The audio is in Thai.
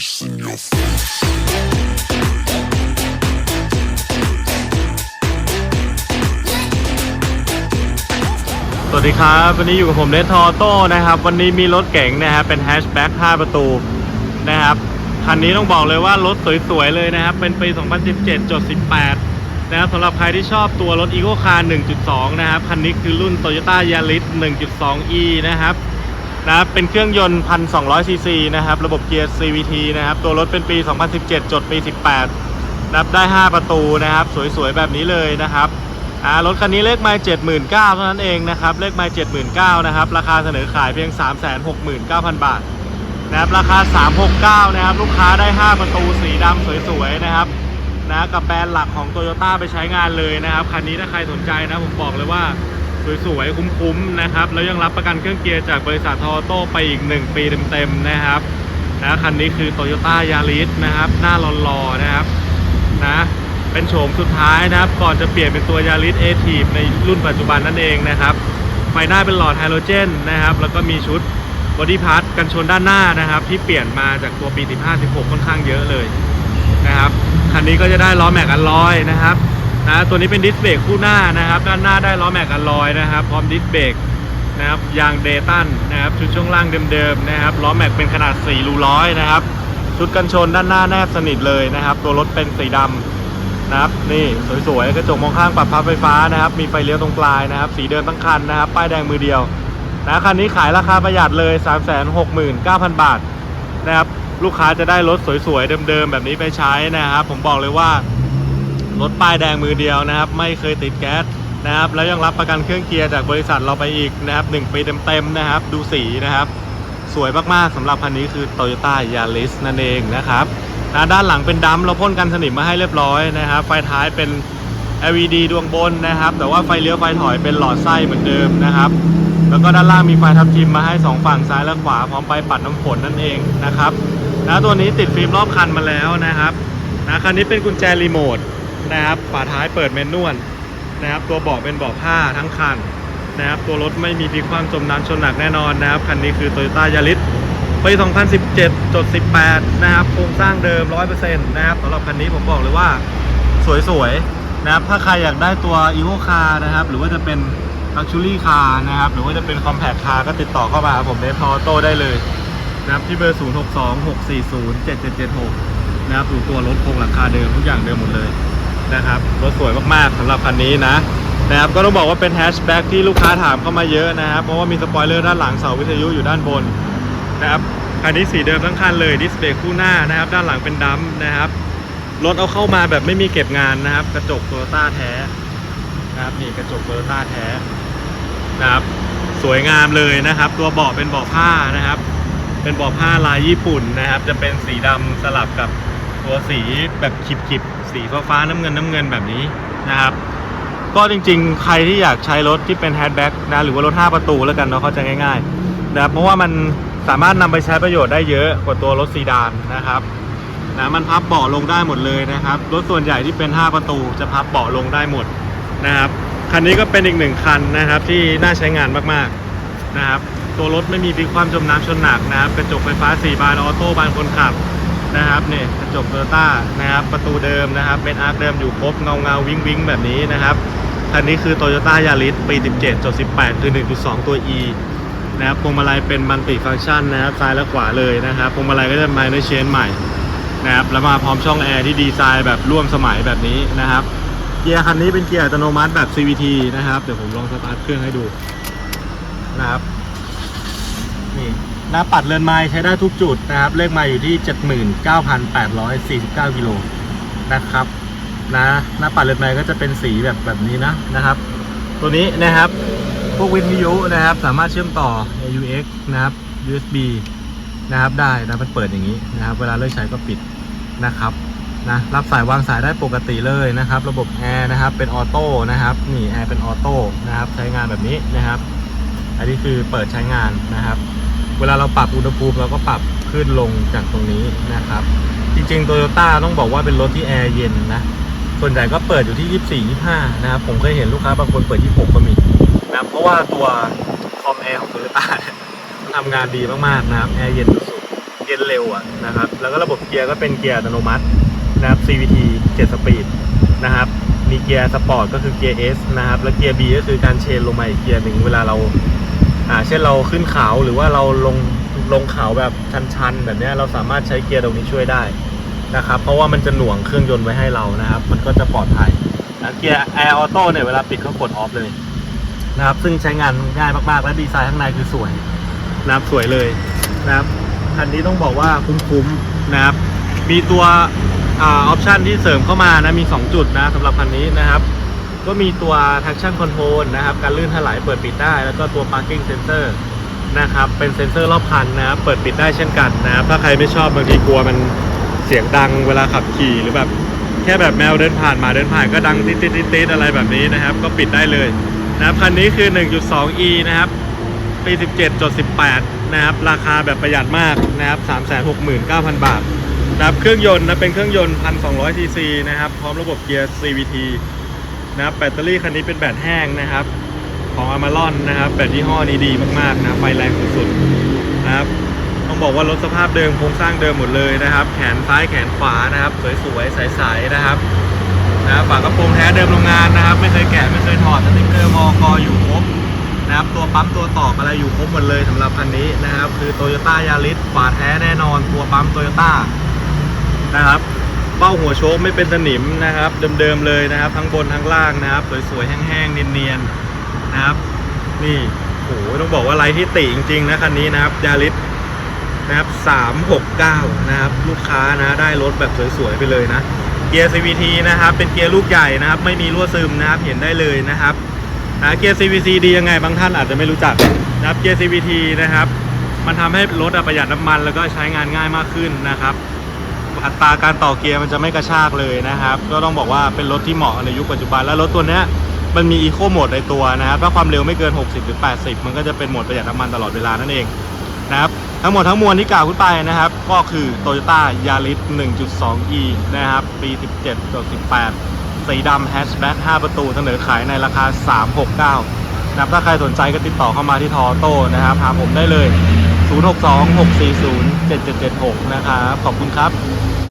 face in your face. สวัสดีครับ วันนี้อยู่กับผมเนททอโต้นะครับ วันนี้มีรถเก๋งนะครับเป็นแฮชแบ็ก5ประตูนะครับคันนี้ต้องบอกเลยว่ารถสวยๆเลยนะครับ เป็นปี 2017จด18 นะครับสำหรับใครที่ชอบตัวรถ Eco Car 1.2 นะครับ คันนี้คือรุ่น Toyota Yaris 1.2e นะครับ นะครับเป็นเครื่องยนต์ 1,200 ซีซีนะครับ ระบบเกียร์ CVT นะครับ ตัวรถเป็นปี 2017 จดปี 18 นับได้ 5 ประตูนะครับ สวยๆ แบบนี้เลยนะครับอ่ารถคันนี้เลขไมล์79,000 เท่านั้นเองนะครับ เลขไมล์79,000 นะครับ ราคาเสนอขายเพียง 369,000 บาทนะครับ ราคา 369 นะครับ ลูกค้าได้ 5 ประตูสีดำสวยๆ นะครับนะกับแบรนด์หลักของ Toyota ไปใช้งานเลยนะครับ คันนี้ถ้าใครสนใจนะผมบอกเลยว่า สวยๆ คุ้มๆ นะครับ แล้วยังรับประกันเครื่องเกียร์จากบริษัททอโต้ไปอีก 1 ปีเต็มๆ นะครับนะคันนี้คือ Toyota Yaris นะครับ หน้าหล่อๆ นะครับนะเป็นโฉมสุดท้ายนะครับ ก่อนจะเปลี่ยนเป็นตัวยาริสเอทีฟในรุ่นปัจจุบันนั่นเองนะครับ ไฟหน้าเป็นหลอดไฮโดรเจนนะครับ แล้วก็มีชุดบอดี้พาร์ทกันชนด้านหน้านะครับ ที่เปลี่ยนมาจากตัวปี 15 16 ค่อนข้างเยอะเลยนะครับ คันนี้ก็จะได้ล้อแม็กอัลลอยนะครับ นะตัวนี้เป็นดิสเบรกคู่หน้านะครับ ด้านหน้าได้ล้อแม็กอลลอยนะครับ พร้อมดิสเบรกนะครับยางเดตันนะครับชุดช่วงล่างเดิมๆนะครับล้อแม็กเป็นขนาด4รูร้อยนะครับ ชุดกันชนด้านหน้าแนบสนิทเลยนะครับ ตัวรถเป็นสีดำนะครับนี่สวยๆกระจกมองข้างปรับพับไฟฟ้านะครับ มีไฟเลี้ยวตรงปลายนะครับ สีเดิมทั้งคันนะครับ ป้ายแดงมือเดียวนะคันนี้ขายราคาประหยัดเลย 369,000 บาทนะครับลูกค้าจะได้รถสวยๆเดิมๆแบบนี้ไปใช้นะครับ ผมบอกเลยว่า รถป้ายแดงมือเดียวนะครับ ไม่เคยติดแก๊สนะครับ แล้วยังรับประกันเครื่องเกียร์จากบริษัทเราไปอีกนะครับหนึ่งปีเต็มๆนะครับ ดูสีนะครับ สวยมากๆสำหรับคันนี้คือ Toyota Yaris นั่นเองนะครับนะด้านหลังเป็นดัมเราพ่นกันสนิมมาให้เรียบร้อยนะครับ ไฟท้ายเป็น LED ดวงบนนะครับ แต่ว่าไฟเลี้ยวไฟถอยเป็นหลอดไส้เหมือนเดิมนะครับ แล้วก็ด้านล่างมีไฟทับทิมมาให้ 2 ฝั่งซ้ายและขวาพร้อมไปปัดน้ำฝนนั่นเองนะครับนะตัวนี้ติดฟิล์มรอบคันมาแล้วนะครับนะคันนี้เป็นกุญแจรีโมท นะครับฝาท้ายเปิดเมนนวลนะครับตัวเบาะเป็นเบาะผ้าทั้งคันนะครับตัวรถไม่มีพลิกคว่ำจมน้ำชนหนักแน่นอนนะครับคันนี้คือ Toyota Yaris ปี 2017จด18 นะครับโครงสร้างเดิม 100%นะครับสำหรับคันนี้ผมบอกเลยว่าสวยๆนะครับถ้าใครอยากได้ตัว Evo Car นะครับหรือว่าจะเป็น Luxury Car นะครับหรือว่าจะเป็น Compact Car ก็ติดต่อเข้ามาหาผมในพอโต้ได้เลยนะครับที่เบอร์ 0626407776 นะครับดูตัวรถโครงหลังคาเดิมทุกอย่างเดิมหมดเลย นะครับรถสวยมากๆสำหรับคันนี้นะนะครับก็ต้องบอกว่าเป็นแฮชแบ็กที่ลูกค้าถามเข้ามาเยอะนะครับเพราะว่ามีสปอยเลอร์ด้านหลังเสาวิทยุอยู่ด้านบนนะครับคันนี้สีเดิมทั้งคันเลยดิสเบรกคู่หน้านะครับ ด้านหลังเป็นดัมนะครับรถเอาเข้ามาแบบไม่มีเก็บงานนะครับ กระจกโตโยต้าแท้นะครับนี่กระจกโตโยต้าแท้นะครับสวยงามเลยนะครับ ตัวเบาะเป็นเบาะผ้านะครับ เป็นเบาะผ้าลายญี่ปุ่นนะครับ จะเป็นสีดำสลับกับ ตัวสีแบบขีดๆสีฟ้าๆน้ำเงินน้ำเงินแบบนี้นะครับ ก็จริงๆ ใครที่อยากใช้รถที่เป็นแฮชแบ็กนะหรือว่ารถ 5 ประตูแล้วกันเนาะเขาใจะง่ายๆนะครับเพราะว่ามันสามารถนำไปใช้ประโยชน์ได้เยอะกว่าตัวรถซีดานนะครับนะมันพับเบาะลงได้หมดเลยนะครับรถส่วนใหญ่ที่เป็น 5 ประตูจะพับเบาะลงได้หมดนะครับคันนี้ก็เป็นอีกหนึ่งคันนะครับที่น่าใช้งานมากๆนะครับตัวรถไม่มีพลิกความจมน้ำชนหนักนะครับกระจกไฟฟ้า 4 บานออโต้บานคนขับ นะครับเนี่ยกระจกโตโยต้านะครับประตูเดิมนะครับเป็นอาร์คเดิมอยู่ครบเงาเงาวิ้งวิ้งแบบนี้นะครับคันนี้คือ Toyota Yaris ปี 17จด18 คือ 1.2 ตัว E นะครับพวงมาลัยเป็นมัลติฟัง c t ชันนะครับซ้ายและขวาเลยนะครับพวงมาลัยก็จะมาในเชนใหม่นะครับแล้วมาพร้อมช่องแอร์ที่ดีไซน์แบบร่วมสมัยแบบนี้นะครับ เกียร์คันนี้เป็นเกียร์อัตโนมัติแบบ CVT นะครับ เดี๋ยวผมลองสตาร์ทเครื่องให้ดูนะครับ นี่หน้าปัดเรือนไม้ใช้ได้ทุกจุดนะครับ เลขไม้อยู่ที่ 79,849กิโลนะครับนะหน้าปัดเรือนไม้ก็จะเป็นสีแบบแบบนี้นะนะครับ ตัวนี้นะครับพวกวิทยุนะครับ สามารถเชื่อมต่อ AUX นะครับ USB นะครับได้นะมันเปิดอย่างนี้นะครับ เวลาเลิกใช้ก็ปิดนะครับนะรับสายวางสายได้ปกติเลยนะครับ ระบบแอร์นะครับเป็นออโต้นะครับนี่แอร์เป็นออโต้นะครับใช้งานแบบนี้นะครับ อันนี้คือเปิดใช้งานนะครับ เวลาเราปรับอุณหภูมิเราก็ปรับขึ้นลงจากตรงนี้นะครับ จริงๆโตโยต้าต้องบอกว่าเป็นรถที่แอร์เย็นนะส่วนใหญ่ก็เปิดอยู่ที่ 24 25 นะครับ ผมเคยเห็นลูกค้าบางคนเปิด 26 ก็มีนะเพราะว่าตัวคอมแอร์ของโตโยต้าเนี่ยมันทำงานดีมากๆนะครับแอร์เย็นสุดๆย็นเร็วอะนะครับ แล้วก็ระบบเกียร์ก็เป็นเกียร์อัตโนมัตินะครับ CVT 7 สปีดนะครับมีเกียร์สปอร์ตก็คือเกียร์ S นะครับ แล้วเกียร์ B ก็คือการเชนลงมาอีกเกียร์หนึ่งเวลาเรา อ่าเช่นเราขึ้นเขาหรือว่าเราลงลงเขาแบบชันๆ แบบเนี้ยเราสามารถใช้เกียร์ตรงนี้ช่วยได้นะครับ เพราะว่ามันจะหน่วงเครื่องยนต์ไว้ให้เรานะครับ มันก็จะปลอดภัยนะเกียร์ Air Auto เนี่ยเวลาปิดก็กดออฟเลยนะครับ ซึ่งใช้งานง่ายมากๆ และดีไซน์ข้างในคือสวยนะครับสวยเลยนะครับคันนี้ต้องบอกว่าคุ้มๆนะครับ มีตัวอ่าออปชันที่เสริมเข้ามานะมี 2 จุดนะสำหรับคันนี้นะครับ ก็มีตัว traction control นะครับ การลื่นถลายเปิดปิดได้ แล้วก็ตัว parking sensor นะครับ เป็นเซ็นเซอร์รอบคันนะครับ เปิดปิดได้เช่นกันนะครับ ถ้าใครไม่ชอบบางทีกลัวมันเสียงดังเวลาขับขี่หรือแบบแค่แบบแมวเดินผ่านมาเดินผ่านก็ดังติดติดติดติดอะไรแบบนี้นะครับ ก็ปิดได้เลยนะครับคันนี้คือ 1.2e นะครับปี17จด18 นะครับ ราคาแบบประหยัดมากนะครับ 369,000 บาทนะครับ เครื่องยนต์นะเป็นเครื่องยนต์ 1,200 cc นะครับ พร้อมระบบเกียร์ CVT นะครับแบตเตอรี่คันนี้เป็นแบตแห้งนะครับ ของ a m a r o n นะครับ แบตยี่ห้อนี้ดีมากๆนะไฟแรงสุดๆนะครับ ต้องบอกว่ารถสภาพเดิมโครงสร้างเดิมหมดเลยนะครับ แขนซ้ายแขนขวานะครับ สวยๆใสๆนะครับนะครับฝากระโปรงแท้เดิมโรงงานนะครับ ไม่เคยแกะไม่เคยถอดสติ๊กเกอร์มอกออยู่ครบนะครับ ตัวปั๊มตัวตออะไรอยู่ครบหมดเลยสำหรับคันนี้นะครับ คือโตโยต้ายาริสฝาแท้แน่นอนตัวปั๊มโตโยต้านะครับ เบ้าหัวโชคไม่เป็นสนิมนะครับ เดิมๆเลยนะครับ ทั้งบนทั้งล่างนะครับ สวยๆ แห้งๆ เนียนๆ นะครับ นี่โอ้โหต้องบอกว่าไรที่ติจริงๆ นะคันนี้นะครับยาริสนะครับ369 นะครับ ลูกค้านะได้รถแบบสวยๆ ไปเลยนะ เกียร์ CVT นะครับ เป็นเกียร์ลูกใหญ่นะครับ ไม่มีรั่วซึมนะครับ เห็นได้เลยนะครับนะเกียร์ CVT ดียังไงบางท่านอาจจะไม่รู้จักนะครับเกียร์ CVT นะครับ มันทำให้รถประหยัดน้ำมันแล้วก็ใช้งานง่ายมากขึ้นนะครับ อัตราการต่อเกียร์มันจะไม่กระชากเลยนะครับ ก็ต้องบอกว่าเป็นรถที่เหมาะในยุคปัจจุบัน แล้วรถตัวนี้มันมี Eco Mode ในตัวนะครับ ถ้าความเร็วไม่เกิน 60 หรือ 80 มันก็จะเป็นโหมดประหยัดน้ำมันตลอดเวลานั่นเองนะครับทั้งหมดทั้งมวลที่กล่าวขึ้นไปนะครับ ก็คือ Toyota Yaris 1.2e นะครับ ปี 17.18 สีดำแฮชแบ็ก5ประตูเสนอขายในราคา 369นะครับถ้าใครสนใจก็ติดต่อเข้ามาที่ทอโต้นะครับหาผมได้เลย 062 640 7776 นะครับ ขอบคุณครับ